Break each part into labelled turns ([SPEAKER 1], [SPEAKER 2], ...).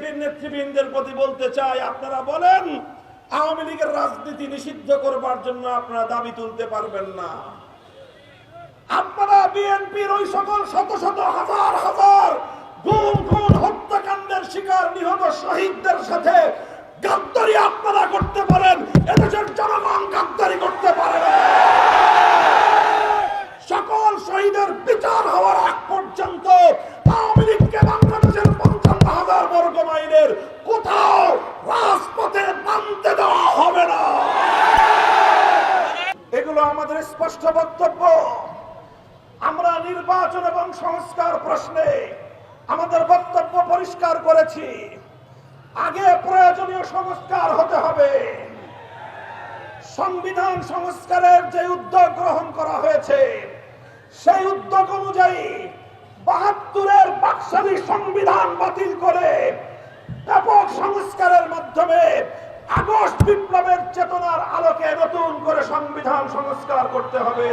[SPEAKER 1] বিএনপির নেতৃবৃন্দের প্রতি বলতে চাই, আপনারা বলেন, আওয়ামী লীগের রাজনীতি নিষিদ্ধ করবার জন্য আপনারা দাবি তুলতে পারবেন না। আপনারা বিএনপির ওই সকল শত শত হাজার হাজার গুম, খুন, হত্যাকাণ্ডের শিকার নিহত শহীদদের সাথে গাদ্দারি আপনারা করতে পারেন। এদেশের কোথাও রাজপথে নামতে দেওয়া হবে না। এগুলো আমাদের স্পষ্ট বক্তব্য। আমরা নির্বাচন এবং সংস্কার প্রশ্নে আমাদের বক্তব্য পরিষ্কার করেছি। আগে প্রয়োজনীয় সংস্কার হতে হবে। সংবিধান সংস্কারের যে উদ্যোগ গ্রহণ করা হয়েছে, সেই উদ্যোগ অনুযায়ী বাহাত্তরের বাকশালী সংবিধান বাতিল করে ব্যাপক সংস্কারের মাধ্যমে আগস্ট বিপ্লবের চেতনার আলোকে নতুন করে সংবিধান সংস্কার করতে হবে।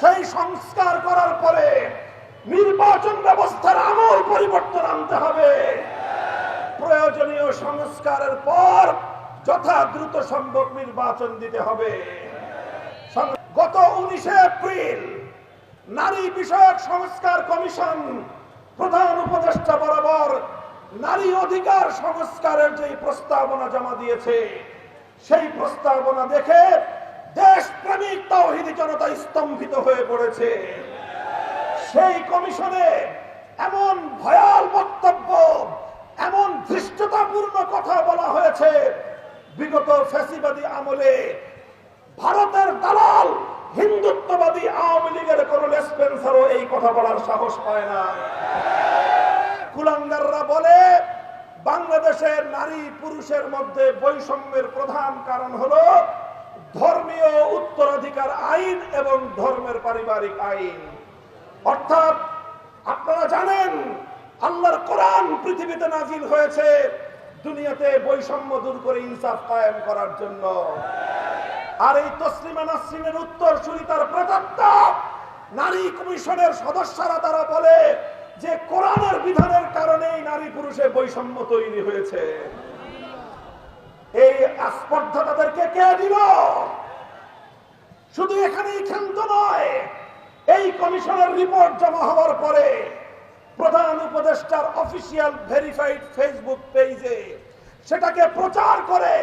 [SPEAKER 1] সেই সংস্কার করার পরে নির্বাচন ব্যবস্থার আমল পরিবর্তন আনতে হবে। প্রয়োজনীয় সংস্কারের পর যথা দ্রুত সম্ভব নির্বাচন দিতে হবে। গত উনিশে এপ্রিল নারী বিষয়ক সংস্কার কমিশন প্রধান উপদেষ্টা বরাবর নারী অধিকার সংস্কারের যে প্রস্তাবনা জমা দিয়েছে, সেই প্রস্তাবনা দেখে দেশপ্রেমিক তৌহিদি জনতা স্তম্ভিত হয়ে পড়েছে। সেই কমিশনে এমন ভয়াল বক্তব্য, এমন ধৃষ্টতাপূর্ণ কথা বলা হয়েছে, বিগত ফ্যাসিবাদী আমলে ভারতের দালাল হিন্দুত্ববাদী আওয়ামী লীগের কোন লেসপেন্সারও এই কথা বলার সাহস পায় না। কুলাঙ্গাররা বলে বাংলাদেশের নারী পুরুষের মধ্যে বৈষম্যের প্রধান কারণ হলো ধর্মীয় উত্তরাধিকার আইন এবং ধর্মের পারিবারিক আইন। অর্থাৎ আপনারা জানেন, আল্লাহর কোরআন পৃথিবীতে নাজিল হয়েছে দুনিয়াতে বৈষম্য দূর করে ইনসাফ কায়েম করার জন্য। আর এই তসলিমা নাসরিনের উত্তর সুরি তার প্রেতাত্মা নারী কমিশনের সদস্যরা তারা বলে যে কোরআনের বিধানের কারণেই নারী পুরুষে বৈষম্য তৈরি হয়েছে। এই আস্পর্ধা তাদেরকে কে দিল? শুধু এখানেই ক্ষান্ত নয়, এই কমিশনের রিপোর্ট জমা হওয়ার পরে প্রধান উপদেষ্টার অফিসিয়াল ভেরিফাইড ফেসবুক পেজে সেটাকে প্রচার করে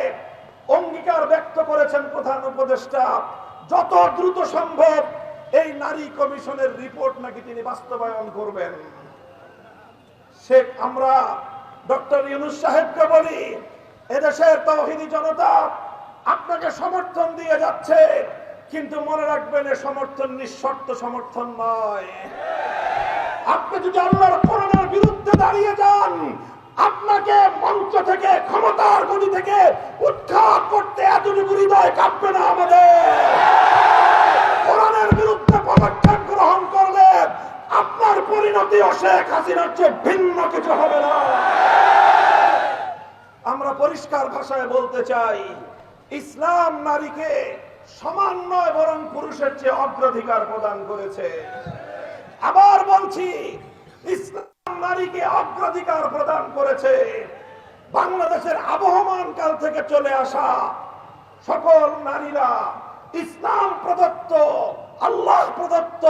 [SPEAKER 1] অঙ্গীকার ব্যক্ত করেছেন প্রধান উপদেষ্টা। যত দ্রুত সম্ভব এই নারী কমিশনের রিপোর্ট নাকি তিনি বাস্তবায়ন করবেন। শেখ আমরা ডক্টর ইউনুস সাহেবকে বলি, এদেশের তৌহিদি জনতা আপনাকে সমর্থন দিয়ে যাচ্ছে, কিন্তু মনে রাখবেন এ সমর্থন নিঃশর্ত সমর্থন নয়। আপনি যদি আল্লাহর কোরআনের বিরুদ্ধে দাঁড়িয়ে যান, আপনাকে মঞ্চ থেকে, ক্ষমতার গতি থেকে উৎখাত করতে এতটুকু হৃদয় কাঁপবে না আমাদের। কোরআনের বিরুদ্ধে পদক্ষেপ গ্রহণ ও শেখ হাসিনার চেয়ে ভিন্ন কিছু হবে না। আমরা পরিষ্কার ভাষায় বলতে চাই, ইসলাম নারীকে সমান নয় বরং পুরুষের চেয়ে অগ্রাধিকার প্রদান করেছে। আবার বলছি, ইসলাম নারীকে অগ্রাধিকার প্রদান করেছে। বাংলাদেশের আবহমান কাল থেকে চলে আসা সকল নারীরা ইসলাম প্রদত্ত আল্লাহ প্রদত্ত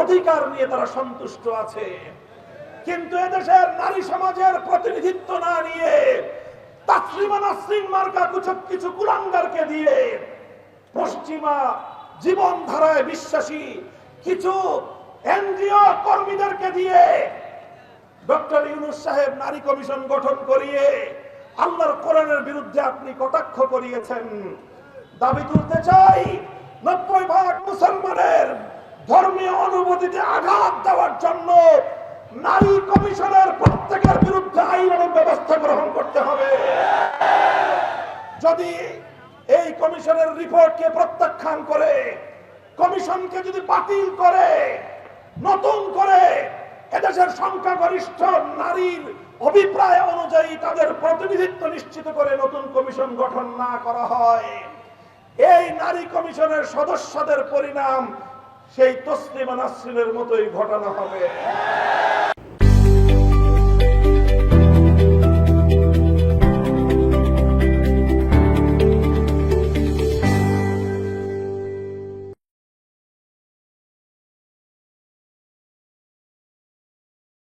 [SPEAKER 1] অধিকার নিয়ে তারা সন্তুষ্ট আছে। কিন্তু এদেশের নারী সমাজের প্রতিনিধিত্ব না নিয়ে মার্কা কিছু দিয়ে পশ্চিমা জীবনধারায় বিশ্বাসী কিছু এনজিও কর্মীদেরকে দিয়ে ডক্টর সাহেব নারী কমিশন গঠন করিয়ে কোরআনের বিরুদ্ধে আপনি কটাক্ষ করিয়েছেন। দাবি তুলতে চাই, নব্বই ভাগ মুসলমানের ধর্মীয় অনুভূতিতে আঘাত দেওয়ার জন্য নারী কমিশনের প্রত্যেকের বিরুদ্ধে আইন ব্যবস্থা গ্রহণ করতে হবে। যদি এই কমিশনের রিপোর্টকে প্রত্যাখ্যান করে, কমিশনকে যদি বাতিল করে, নতুন করে এদেশের সংখ্যাগরিষ্ঠ নারীর অভিপ্রায় অনুযায়ী তাদের প্রতিনিধিত্ব নিশ্চিত করে নতুন কমিশন গঠন না করা হয়, এই নারী কমিশনের সদস্যদের পরিণাম সেই তসলিমা নাসরিনের মতোই ঘটনা হবে।